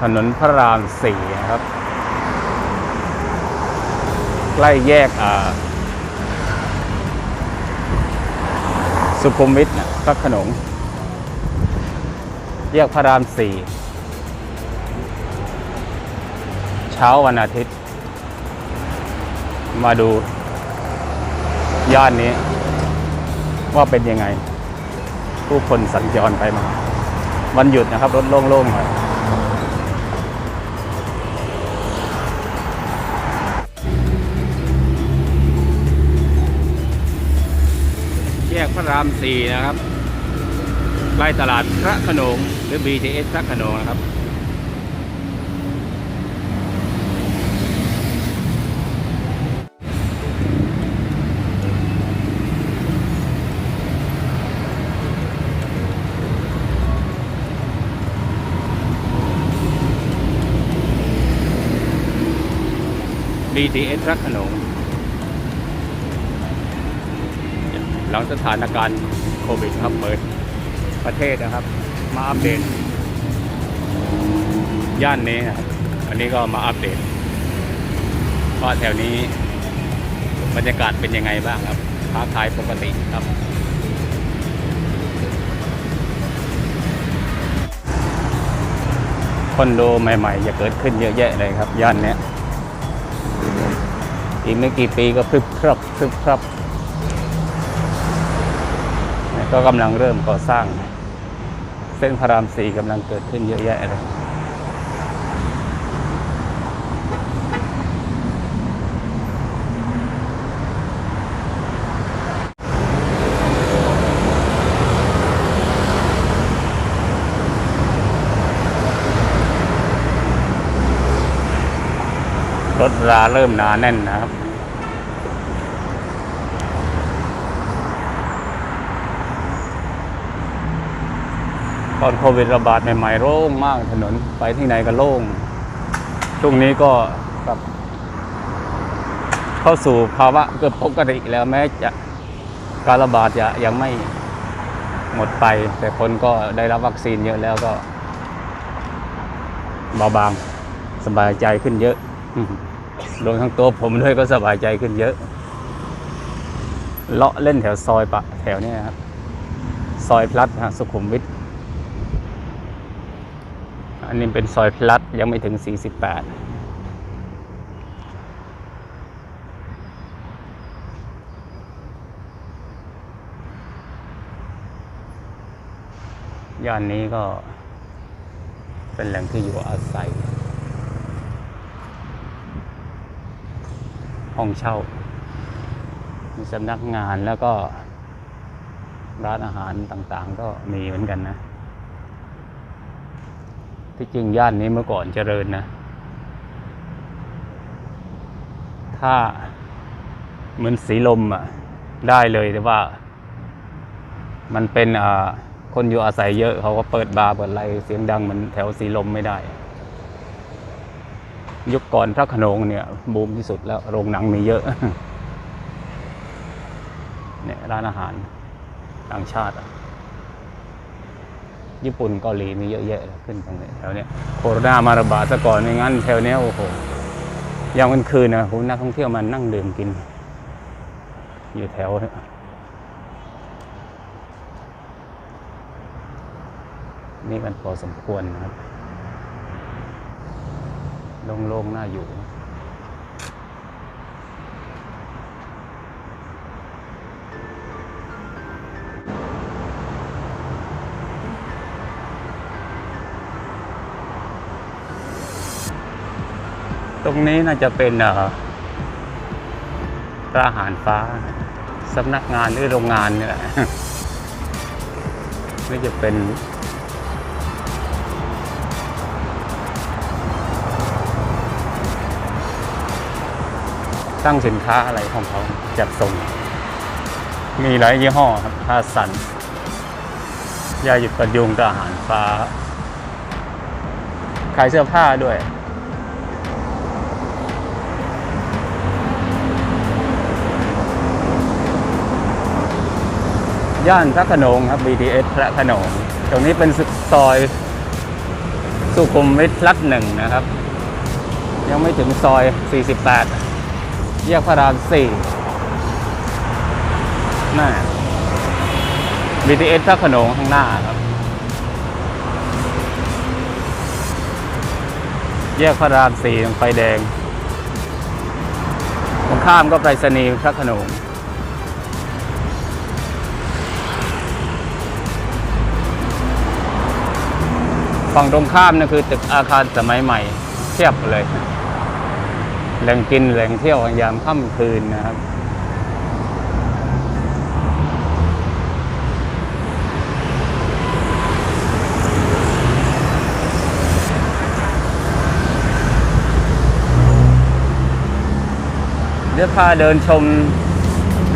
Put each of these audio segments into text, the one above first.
ถนนพระรามสี่ครับ ใกล้แยกอ่าสุขุมวิทนะพระขนงแยกพระรามสี่เช้าวันอาทิตย์ มาดูย่านนี้ ว่าเป็นยังไง ผู้คนสัญจรไปมา วันหยุดนะครับ รถโล่งๆหน่อย รามสี่นะครับใกล้ตลาดพระขนงหรือ BTS พระขนงนะครับ BTS พระขนง หลังสถานการณ์โควิดครับเปิดประเทศนะครับ มาอัปเดต ย่านนี้นะครับอันนี้ก็มาอัปเดตว่าแถวนี้บรรยากาศเป็นยังไงบ้างครับค้าขายปกติครับคอนโดใหม่ๆจะเกิดขึ้นเยอะแยะเลยครับ ย่านนี้อีกไม่กี่ปีก็พรึบพรับพรึบพรับ ก็กำลังเริ่มก่อสร้าง เส้นพระรามสี่กำลังเกิดขึ้นเยอะแยะเลยรถราเริ่มหนาแน่นนะครับ อนโควิดระบาดใหม่ๆโล่งมากถนนไปที่ไหนก็โล่ง ช่วงนี้ก็แบบเข้าสู่ภาวะเกือบปกติแล้วแม้จะการระบาดจะยังไม่หมดไป แต่คนก็ได้รับวัคซีนเยอะแล้วก็เบาบางสบายใจขึ้นเยอะรวมทั้งตัวผมด้วยก็สบายใจขึ้นเยอะ เลาะเล่นแถวซอยปะแถวนี้ครับ ซอยพลัดสุขุมวิท อันนี้เป็นซอยพลัดยังไม่ถึง 48ย่านนี้ก็เป็นแหล่งที่อยู่อาศัย ห้องเช่า มีสำนักงานแล้วก็ร้านอาหารต่างๆ ก็มีเหมือนกันนะ ที่จริงย่านนี้เมื่อก่อนเจริญนะ ถ้าเหมือนสีลมอะ ได้เลยแต่ว่า มันเป็นอ่าคนอยู่อาศัยเยอะเขาก็เปิดบาร์เปิดอะไรเสียงดังเหมือนแถวสีลมไม่ได้ ยุคก่อนพระโขนงเนี่ยบูมที่สุดแล้วโรงหนังมีเยอะ เนี่ยร้านอาหารต่างชาติอะ ญี่ปุ่นเกาหลีมีเยอะแยะเลยขึ้นตรงนี้แถวเนี้ยโคโรนามาระบาดซะก่อนไม่งั้นแถวเนี้ยโอ้โหยามกลางคืนนะโหนักท่องเที่ยวมันนั่งดื่มกิน อยู่แถวเนี่ยนี่กันพอสมควรนะครับโล่งๆน่าอยู่ ตรงนี้น่าจะเป็นอ่อร้านอาหารฟ้าสำนักงานหรือโรงงานนี่แหละไม่จะเป็นตั้งสินค้าอะไรของเขาจัดส่ง มีหลายยี่ห้อครับผ้าสันยาหยุดประยุงทหารฟ้า ขายเสื้อผ้าด้วย ย่านพระโขนงครับ BTS พระโขนง ตรงนี้เป็นซอยสุขุมวิทลัดหนึ่งนะครับ ยังไม่ถึงซอย 48 แยกพระราม4น่า BTS พระโขนงข้างหน้าครับ แยกพระราม4ตรงไฟแดงตรงข้ามก็ไปรษณีย์พระโขนง ฝั่งตรงข้ามนั่นคือตึกอาคารสมัยใหม่เทียบเลย แหล่งกินแหล่งเที่ยวยามค่ำคืนนะครับเดี๋ยวพาเดินชม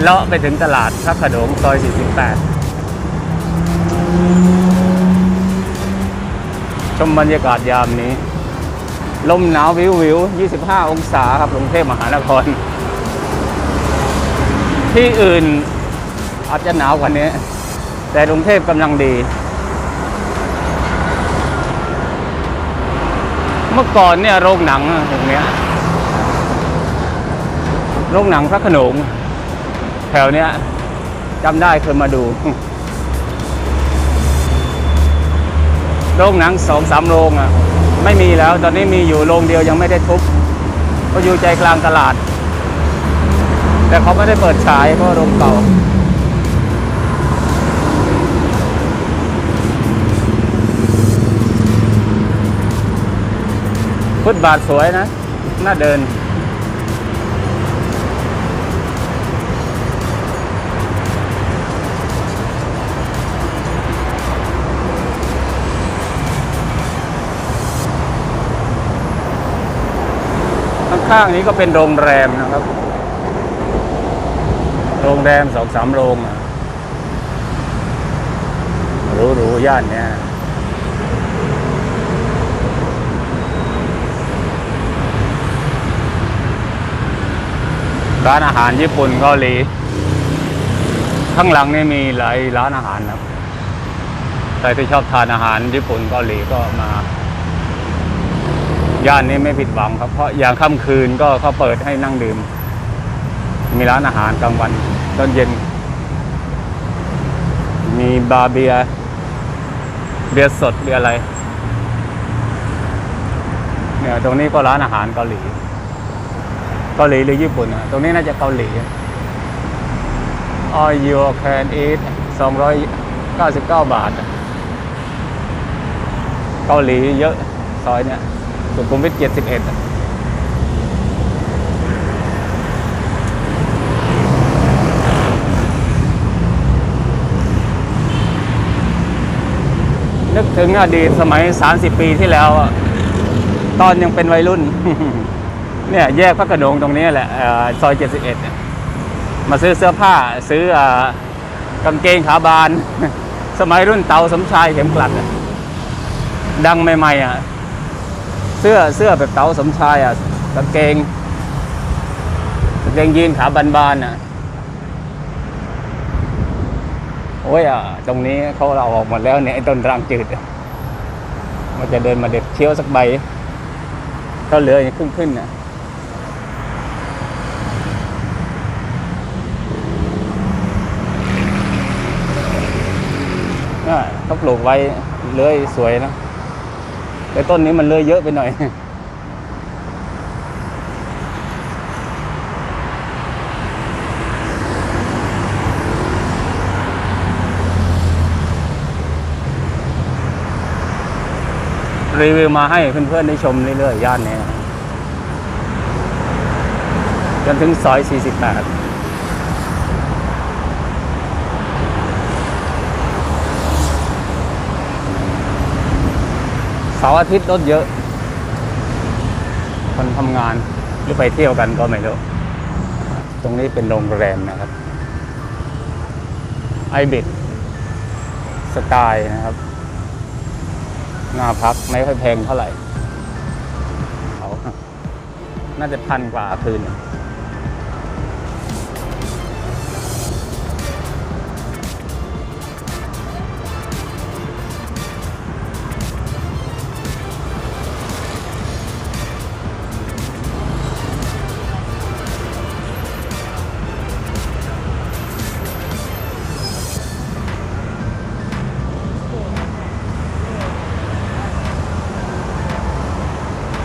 เลาะไปถึงตลาดพระขนงซอย 48 ชมบรรยากาศยามนี้ ลมหนาววิววิว 25 องศาครับกรุงเทพมหานคร ที่อื่นอาจจะหนาวกว่านี้ แต่กรุงเทพกำลังดี เมื่อก่อนเนี่ยโรงหนังตรงเนี้ยโรงหนังพระขนงแถวเนี้ยจำได้เคยมาดู โรงหนังสองสามโรงอะไม่มีแล้ว ตอนนี้มีอยู่โรงเดียวยังไม่ได้ทุบก็อยู่ใจกลางตลาด แต่เขาไม่ได้เปิดฉายเพราะโรงเก่าฟุตบาทสวยนะ น่าเดิน ข้างๆนี้ก็เป็นโรงแรมนะครับ โรงแรมสองสามโรงหรูๆย่านเนี้ยร้านอาหารญี่ปุ่นเกาหลีข้างหลังนี่มีหลายร้านอาหารนะครับ ใครที่ชอบทานอาหารญี่ปุ่นเกาหลีก็มา ย่านนี้ไม่ผิดหวังครับ เพราะอย่างค่ำคืนก็เขาเปิดให้นั่งดื่ม มีร้านอาหารกลางวันตอนเย็น มีบาร์เบียเบียร์สดเบียร์อะไร เนี่ยตรงนี้ก็ร้านอาหารเกาหลี เกาหลีหรือญี่ปุ่นอะตรงนี้น่าจะเกาหลี All you can eat 299 บาท เกาหลีเยอะซอยเนี่ย สุขุมวิท71อะนึกถึงอดีตสมัย 30 ปีที่แล้ว ตอนยังเป็นวัยรุ่น เนี่ย แยกพระโขนงตรงนี้แหละเอ่อซอย 71เนี่ยมาซื้อเสื้อผ้า ซื้ออกางเกงขาบาน สมัยรุ่นเตาสมชายเข็มกลัด ดังใหม่ๆอะ เสื้อเสื้อแบบเต๋าสมชายอะกางเกงกางเกงยีนขาบานๆอะโอ้ยอะตรงนี้เขาเราออกหมดแล้วเนี่ยไอ้ต้นรางจืดมันจะเดินมาเด็ดเคี้ยวสักใบก็เหลืออย่างครึ่งขึ้นน่ะอะเขาปลูกไว้เลื้อยสวยนะ แต่ต้นนี้มันเลยเยอะไปหน่อย รีวิวมาให้เพื่อนๆได้ชมเรื่อยๆย่านนี้จนถึงซอย 48 เสาร์อาทิตย์รถเยอะ คนทำงานหรือไปเที่ยวกันก็ไม่รู้ ตรงนี้เป็นโรงแรมนะครับไอบิดสกายนะครับหน้าพักไม่ค่อยแพงเท่าไหร่เขาน่าจะพันกว่าคืน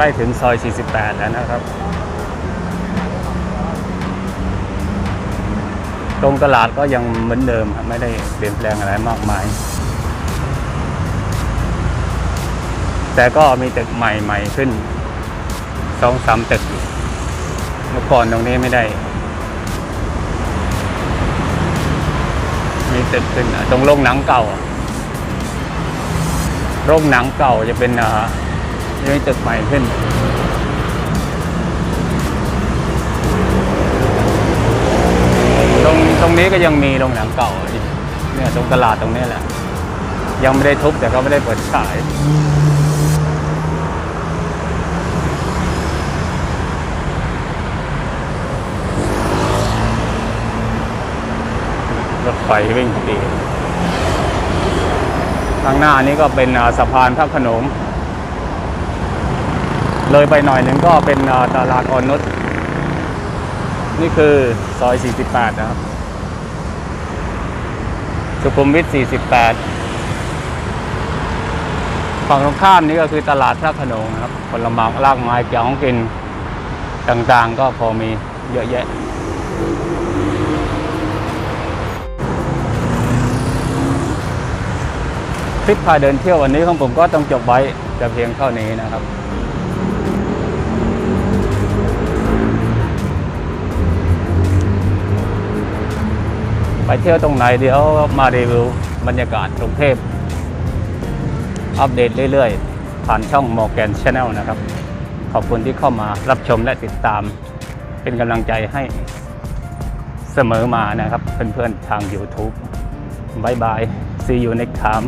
ล้ถึงซอย 48 แล้วนะครับ ตรงตลาดก็ยังเหมือนเดิมครับไม่ได้เปลี่ยนแปลงอะไรมากมาย แต่ก็มีตึกใหม่ๆขึ้นสองสามตึกเมื่อก่อนตรงนี้ไม่ได้ มีตึกขึ้นตรงโรงหนังเก่าโรงหนังเก่าจะเป็นอ่า จะมีตึกใหม่ขึ้น ตรงตรงนี้ก็ยังมีโรงหนังเก่าอีกเนี่ยตรงตลาดตรงนี้แหละ ยังไม่ได้ทุบแต่ก็ไม่ได้เปิดขายรถไฟวิ่งพอดีข้างหน้านี้ก็เป็นสะพานพระขนง เลยไปหน่อยหนึ่งก็เป็นตลาดออนนุชนี่คือซอย 48 นะครับ สุขุมวิท 48 ฝั่งตรงข้ามนี้ก็คือตลาดพระขนงนะครับผลไม้รากไม้เกี่ยวของกินต่างๆ ก็พอมีเยอะแยะทริปพาเดินเที่ยววันนี้ของผมก็ต้องจบไว้แต่เพียงเท่านี้นะครับ ไปเที่ยวตรงไหนเดี๋ยวมารีวิวบรรยากาศกรุงเทพอัปเดตเรื่อยๆ ผ่านช่อง Morgan Channel นะครับ ขอบคุณที่เข้ามารับชมและติดตาม เป็นกำลังใจให้เสมอมานะครับ เพื่อนๆทาง YouTube บายบาย see you next time